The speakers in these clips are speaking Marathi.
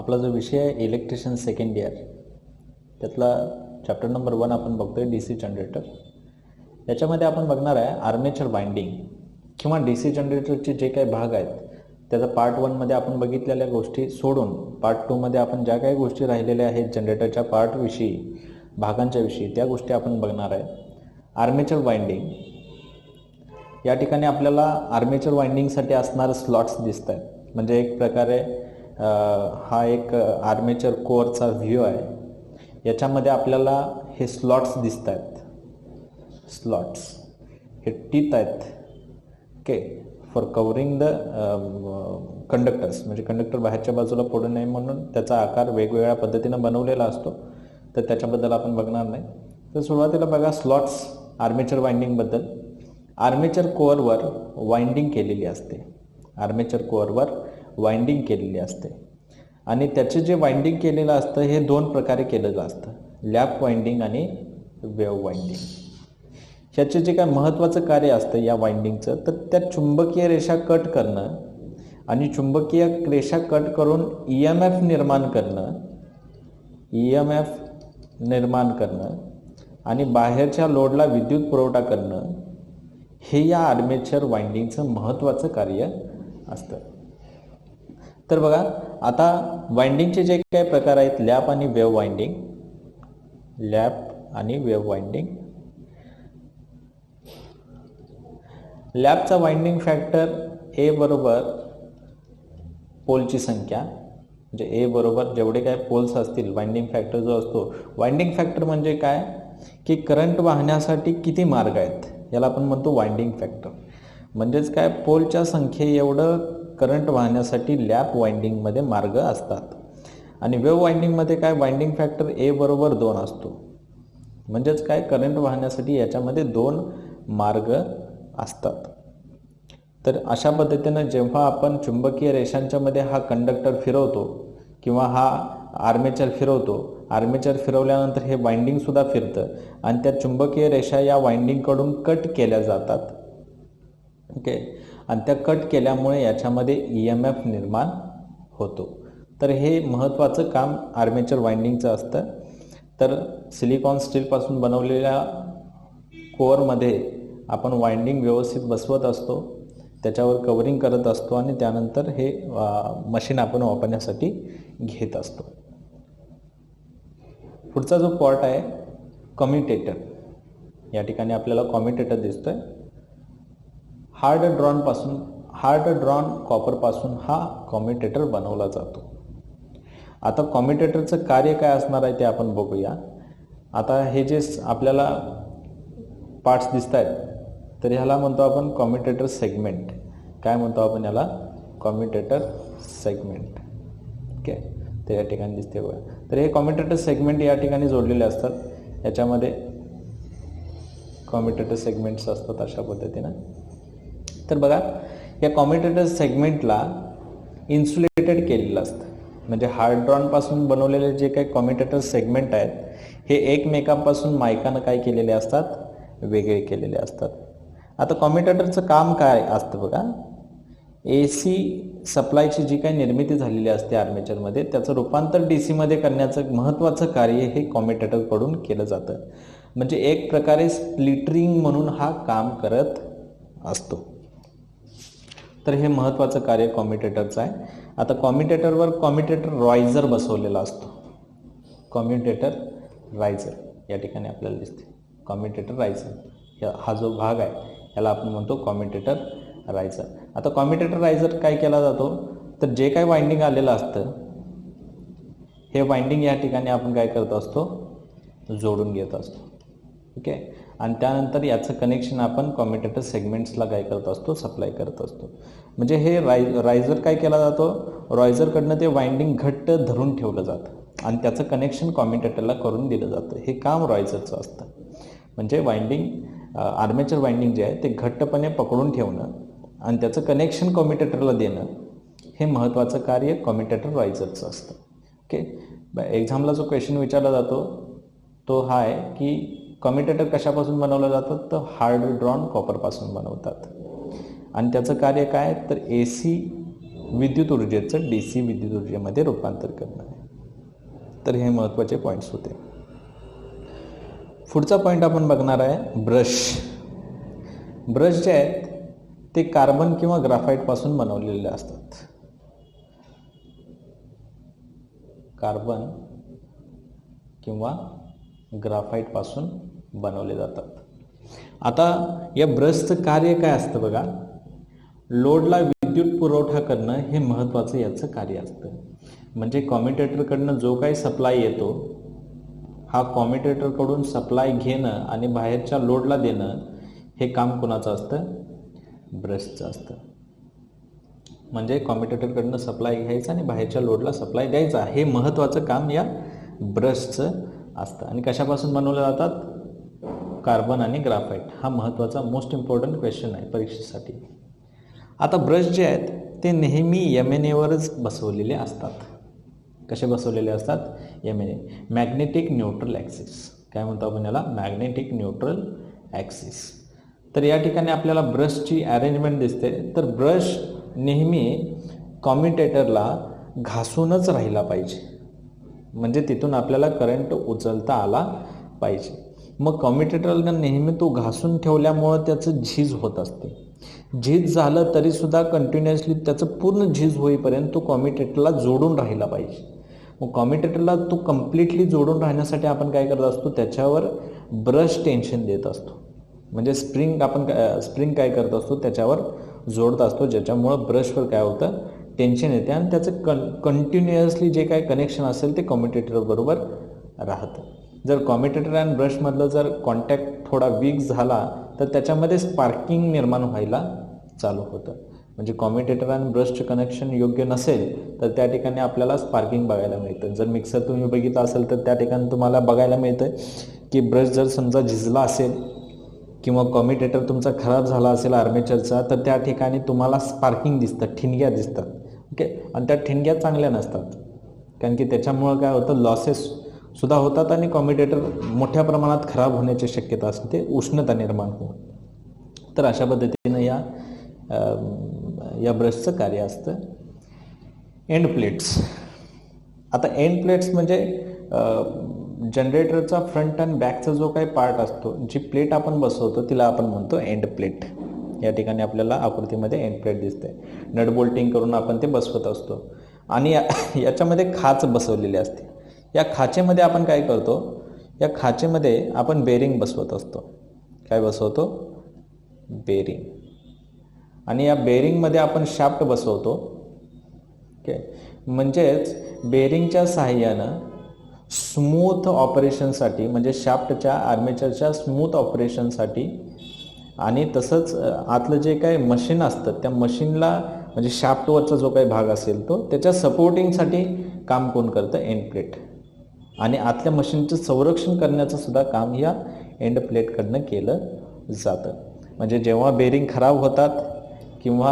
आपला जो विषय आहे इलेक्ट्रिशियन सेकंड इयर त्यातला चॅप्टर नंबर वन आपण बघतोय डी सी जनरेटर याच्यामध्ये आपण बघणार आहे आर्मेचर बाइंडिंग किंवा डी सी जनरेटरचे जे काही भाग आहेत त्याचा पार्ट वनमध्ये आपण बघितलेल्या गोष्टी सोडून पार्ट टूमध्ये आपण ज्या काही गोष्टी राहिलेल्या आहेत जनरेटरच्या पार्टविषयी भागांच्याविषयी त्या गोष्टी आपण बघणार आहे. आर्मेचर वाइंडिंग या ठिकाणी आपल्याला आर्मेचर वाइंडिंगसाठी असणारे स्लॉट्स दिसत आहेत म्हणजे एक प्रकारे हा एक आर्मेचर कोअरचा व्ह्यू आहे. याच्यामध्ये आपल्याला हे स्लॉट्स दिसत आहेत स्लॉट्स हे टीत आहेत. Okay for covering the conductors म्हणजे कंडक्टर बाहेरच्या बाजूला पडू नये म्हणून त्याचा आकार वेगवेगळ्या पद्धतीनं बनवलेला असतो. तर त्याच्याबद्दल आपण बघणार नाही. तर सुरुवातीला बघा स्लॉट्स आर्मेचर वाइंडिंगबद्दल आर्मेचर कोअरवर वाइंडिंग केलेली असते. आर्मेचर कोअरवर वाइंडिंग केलेली असते. आणि त्याचे जे वाइंडिंग केलेलं असतं हे दोन प्रकारे केलेलं असतं. लॅप वाइंडिंग आणि वेव वाइंडिंग ह्याचे जे काय महत्त्वाचं कार्य असतं या वाइंडिंगचं तर त्या चुंबकीय रेषा कट करणं आणि चुंबकीय रेषा कट करून ई एम एफ निर्माण करणं ई एम एफ निर्माण करणं आणि बाहेरच्या लोडला विद्युत पुरवठा करणं हे या आर्मेचर वाइंडिंगचं महत्त्वाचं कार्य असतं. तर बघा आता वाइंडिंगचे जे काही प्रकार आहेत लॅप आणि वेव वाइंडिंग लॅप आणि वेव वाइंडिंग लॅबचा वाइंडिंग फॅक्टर ए बरोबर पोलची संख्या म्हणजे ए बरोबर जेवढे काय पोल्स असतील वाइंडिंग फॅक्टर जो असतो वाइंडिंग फॅक्टर म्हणजे काय? की करंट वाहण्यासाठी किती मार्ग आहेत याला आपण म्हणतो वाइंडिंग फॅक्टर म्हणजेच काय? पोलच्या संख्ये एवढं करंट वाहण्यासाठी लॅप वाइंडिंगमध्ये मार्ग असतात. आणि वेव वाइंडिंगमध्ये काय? वाइंडिंग फॅक्टर ए बरोबर दोन असतो. म्हणजेच काय? करंट वाहण्यासाठी याच्यामध्ये दोन मार्ग असतात. तर अशा पद्धतीनं जेव्हा आपण चुंबकीय रेषांच्यामध्ये हा कंडक्टर फिरवतो किंवा हा आर्मेचर फिरवतो आर्मेचर फिरवल्यानंतर हे वाइंडिंगसुद्धा फिरतं आणि त्या चुंबकीय रेषा या वाइंडिंगकडून कट केल्या जातात. ओके? आणि त्या कट केल्यामुळे याच्यामध्ये ई एम एफ निर्माण होतो. तर हे महत्त्वाचं काम आर्मेचर वाइंडिंगचं असतं. तर सिलिकॉन स्टीलपासून बनवलेल्या कोअरमध्ये आपण वाइंडिंग व्यवस्थित बसवत असतो. त्याच्यावर कवरिंग करत असतो आणि त्यानंतर हे मशीन आपण वापरण्यासाठी घेत असतो. पुढचा जो पॉट आहे कम्युटेटर या ठिकाणी आपल्याला कॉम्युटेटर आहे हार्ड ड्रॉनपासून हार्ड ड्रॉन कॉपरपासून हा कॉम्युटेटर बनवला जातो. आता कॉम्युटेटरचं कार्य काय असणार आहे ते आपण बघूया. आता हे जे आपल्याला पार्ट्स दिसत आहेत तर ह्याला म्हणतो आपण कॉम्युटेटर सेगमेंट. काय म्हणतो आपण याला? Commutator segment. ओके? ते या ठिकाणी दिसते बघा. तर हे कॉम्युटेटर सेगमेंट या ठिकाणी जोडलेले असतात. याच्यामध्ये कॉम्युटेटर सेगमेंट्स असतात अशा पद्धतीनं. तर बघा या कॉम्युटेटर सेगमेंटला इन्सुलेटेड केलेलं असतं. म्हणजे हार्ड्रॉनपासून बनवलेले जे काही कॉम्युटेटर सेगमेंट आहेत हे एकमेकांपासून मायकानं काय केलेले असतात? वेगळे केलेले असतात. आता कॉम्युटेटरचं काम काय असतं बघा? ए सी सप्लायची जी काही निर्मिती झालेली असते आर्मेचरमध्ये त्याचं रूपांतर डी सीमध्ये करण्याचं महत्त्वाचं कार्य हे कॉम्युटेटरकडून केलं जातं. म्हणजे एक प्रकारे स्प्लिटरिंग म्हणून हा काम करत असतो. तर हे महत्त्वाचं कार्य कॉम्युटेटरचं आहे. आता कॉम्युटेटरवर कॉम्युटेटर रॉयझर बसवलेला असतो. कॉम्युटेटर रायझर या ठिकाणी आपल्याला दिसते. कॉम्युटेटर रायझर हा जो भाग आहे याला आपण म्हणतो कॉम्युटेटर रायझर आता कॉम्युटेटर रायझर काय केला जातो? तर जे काय वाइंडिंग आलेलं असतं हे वाइंडिंग या ठिकाणी आपण काय करत असतो? जोडून घेत असतो. ओके? आणि त्यानंतर याचं कनेक्शन आपण कॉम्युटेटर सेगमेंट्सला काय करत असतो सप्लाय करत असतो. म्हणजे हे राय रायझर काय केला जातो? रॉयझरकडनं ते वाइंडिंग घट्ट धरून ठेवलं जातं. आणि त्याचं कनेक्शन कॉम्युटेटरला करून दिलं जातं. हे काम रॉयझरचं असतं. म्हणजे वाइंडिंग आर्मेचर वाइंडिंग जे आहे ते घट्टपणे पकडून ठेवणं आणि त्याचं कनेक्शन कॉम्युटेटरला देणं हे महत्त्वाचं कार्य कॉम्युटेटर रॉयझरचं असतं. ओके एक्झामला जो क्वेश्चन विचारला जातो तो हा आहे की कम्युटेटर कशापासून बनवलं जातं? तर हार्ड ड्रॉन कॉपरपासून बनवतात. आणि त्याचं कार्य काय? तर ए सी विद्युत ऊर्जेचं डी सी विद्युत ऊर्जेमध्ये रूपांतर करणं तर हे महत्त्वाचे पॉईंट्स होते. पुढचा पॉईंट आपण बघणार आहे ब्रश ब्रश जे आहेत ते कार्बन किंवा ग्राफाईटपासून बनवलेले असतात. कार्बन किंवा ग्राफाईटपासून बनवले जातात. आता या ब्रशचं कार्य काय असतं बघा? लोडला विद्युत पुरवठा करणं हे महत्त्वाचं याचं कार्य असतं. म्हणजे कॉम्युटेटरकडनं जो काही सप्लाय येतो हा कॉम्युटेटरकडून सप्लाय घेणं आणि बाहेरच्या लोडला देणं हे काम कोणाचं असतं? ब्रशचं असतं. म्हणजे कॉम्प्युटरकडनं सप्लाय घ्यायचा आणि बाहेरच्या लोडला सप्लाय द्यायचा हे महत्त्वाचं काम या ब्रशचं असतं. आणि कशापासून बनवलं जातात? कार्बन आणि ग्राफाईट हा महत्त्वाचा मोस्ट इम्पॉर्टंट क्वेश्चन आहे परीक्षेसाठी. आता ब्रश जे आहेत ते नेहमी यमेनेवरच एन एवरच बसवलेले असतात. कसे बसवलेले असतात? यमेने N A magnetic neutral axis काय म्हणतो आपण याला? मॅग्नेटिक न्यूट्रल ॲक्सिस तर या ठिकाणी आपल्याला ब्रशची अरेंजमेंट दिसते. तर ब्रश नेहमी कॉम्युटेटरला घासूनच राहिला पाहिजे. म्हणजे तिथून आपल्याला करंट उचलता आला पाहिजे. मग कॉम्युटेटरला नेहमी तो घासून ठेवल्यामुळं त्याचं झीज होत असते. झीज झालं तरीसुद्धा कंटिन्युअसली त्याचं पूर्ण झीज होईपर्यंत तो कॉम्युटेटरला जोडून राहिला पाहिजे. मग कॉम्युटेटरला तो कम्प्लिटली जोडून राहण्यासाठी आपण काय करत असतो? त्याच्यावर ब्रश टेन्शन देत असतो. म्हणजे स्प्रिंग आपण स्प्रिंग काय करत असतो? त्याच्यावर जोडत असतो ज्याच्यामुळं ब्रशवर काय होतं? टेन्शन येते. आणि त्याचं कन कंटिन्युअसली जे काय कनेक्शन असेल ते कॉम्युटेटरबरोबर राहतं. जर कॉमिटेटर आणि ब्रशमधलं जर कॉन्टॅक्ट थोडा वीक झाला तर त्याच्यामध्ये स्पार्किंग निर्माण व्हायला चालू होतं. म्हणजे कॉमिटेटर आणि ब्रशचं कनेक्शन योग्य नसेल तर त्या ठिकाणी आपल्याला स्पार्किंग बघायला मिळतं. जर मिक्सर तुम्ही बघितलं असेल तर त्या ठिकाणी तुम्हाला बघायला मिळतं की ब्रश जर समजा झिजला असेल किंवा कॉमिटेटर तुमचा खराब झाला असेल आर्मेचरचा तर त्या ठिकाणी तुम्हाला स्पार्किंग दिसतं ठिणग्या दिसतात. ओके आणि त्या ठिणग्या चांगल्या नसतात. कारण की त्याच्यामुळं काय होतं लॉसेस सुद्धा होतात आणि कॉम्युटेटर मोठ्या प्रमाणात खराब होण्याची शक्यता असते उष्णता निर्माण होऊन. तर अशा पद्धतीनं या या ब्रशचं कार्य असतं. एंड प्लेट्स आता एंड प्लेट्स म्हणजे जनरेटरचा फ्रंट अँड बॅकचा जो काही पार्ट असतो जी प्लेट आपण बसवतो तिला आपण म्हणतो एंड प्लेट या ठिकाणी आपल्याला आकृतीमध्ये एंड प्लेट दिसते नट बोल्टिंग करून आपण ते बसवत असतो. आणि या याच्यामध्ये खाच बसवलेली असते. या खाचेमध्ये आपण काय करतो? या खाचेमध्ये आपण बेरिंग बसवत असतो. काय बसवतो? बेरिंग आणि या बेरिंगमध्ये आपण शाफ्ट बसवतो. ओके म्हणजेच बेरिंगच्या सहाय्यानं स्मूथ ऑपरेशनसाठी म्हणजे शाफ्टच्या आर्मेचरच्या स्मूथ ऑपरेशनसाठी आणि तसंच आतलं जे काही मशीन असतं त्या मशीनला म्हणजे शाफ्टवरचा जो काही भाग असेल तो त्याच्या सपोर्टिंगसाठी काम कोण करतं? एंड प्लेट आणि आतल्या मशीनचं संरक्षण करण्याचं सुद्धा काम या एंड प्लेटकडनं केलं जातं. म्हणजे जेव्हा बेरिंग खराब होतात किंवा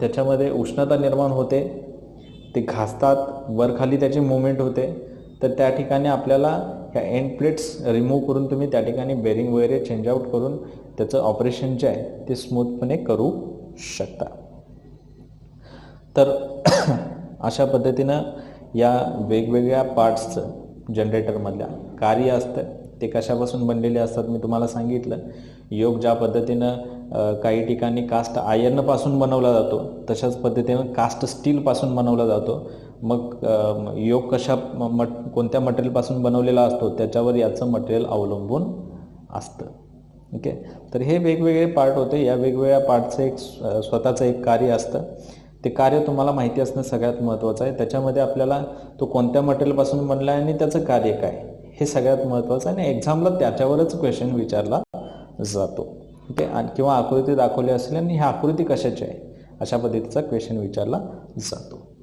त्याच्यामध्ये उष्णता निर्माण होते ते घासतात वरखाली त्याची मुवमेंट होते तर त्या ठिकाणी आपल्याला ह्या एंड प्लेट्स रिमूव्ह करून तुम्ही त्या ठिकाणी बेरिंग वगैरे चेंज आउट करून त्याचं ऑपरेशन जे आहे ते स्मूथपणे करू शकता. तर अशा पद्धतीनं या वेगवेगळ्या पार्ट्सचं जनरेटरमधल्या कार्य असतं ते कशापासून बनलेले असतात मी तुम्हाला सांगितलं. योग ज्या पद्धतीनं काही ठिकाणी कास्ट आयर्नपासून बनवला जातो तशाच पद्धतीनं कास्ट स्टीलपासून बनवला जातो. मग योग कशा मट कोणत्या मटेरियलपासून बनवलेला असतो त्याच्यावर याचं मटेरियल अवलंबून असतं. ओके? तर हे वेगवेगळे पार्ट होते. या वेगवेगळ्या पार्टचं एक स्वतःचं एक कार्य असतं. ते कार्य तुम्हाला माहिती असणं सगळ्यात महत्त्वाचं आहे. त्याच्यामध्ये आपल्याला तो कोणत्या मटेरियलपासून बनला आहे आणि त्याचं कार्य काय हे सगळ्यात महत्त्वाचं आहे. आणि एक्झामला त्याच्यावरच क्वेश्चन विचारला जातो. ओके? आणि किंवा आकृती दाखवली असेल आणि ही आकृती कशाची आहे अशा पद्धतीचा क्वेश्चन विचारला जातो.